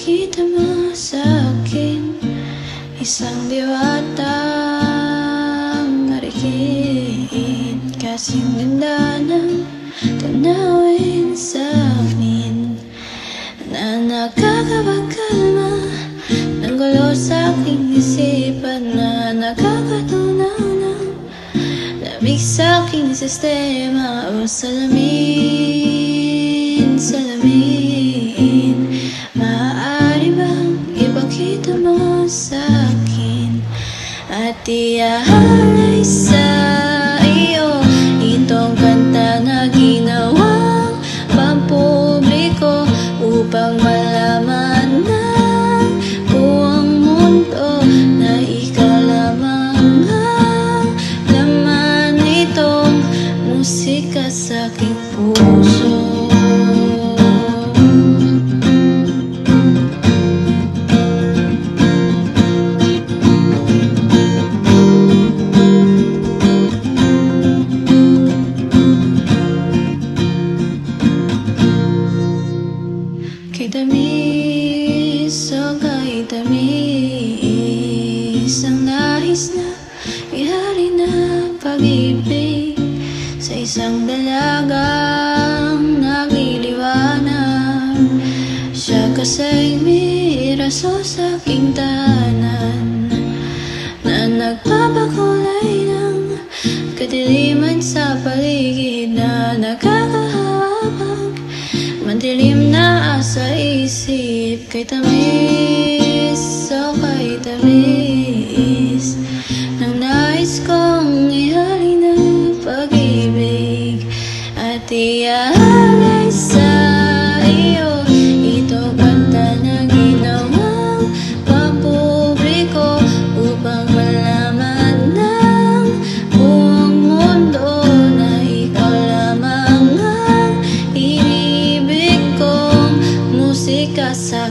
Ipakita mo sa akin Isang diwatang marikin Kasing ganda ng tanawin sa amin Na nakakabakalma Ng gulo sa aking isipan Na nakakatunaw ng Lamig sa aking sistema. O salamin, salamin. At iaalay Kay tamis, o kay tamis Ang nais na ihari na pag-ibig Sa isang dalagang nagliliwanag. Siya kasa'y may raso sa aking tanan Na nagpapakulay ng kadiliman sa paligid isip Kay tamis, o kay tamis. Nang nais kong ihali na pag-ibig At iaalay sa rasa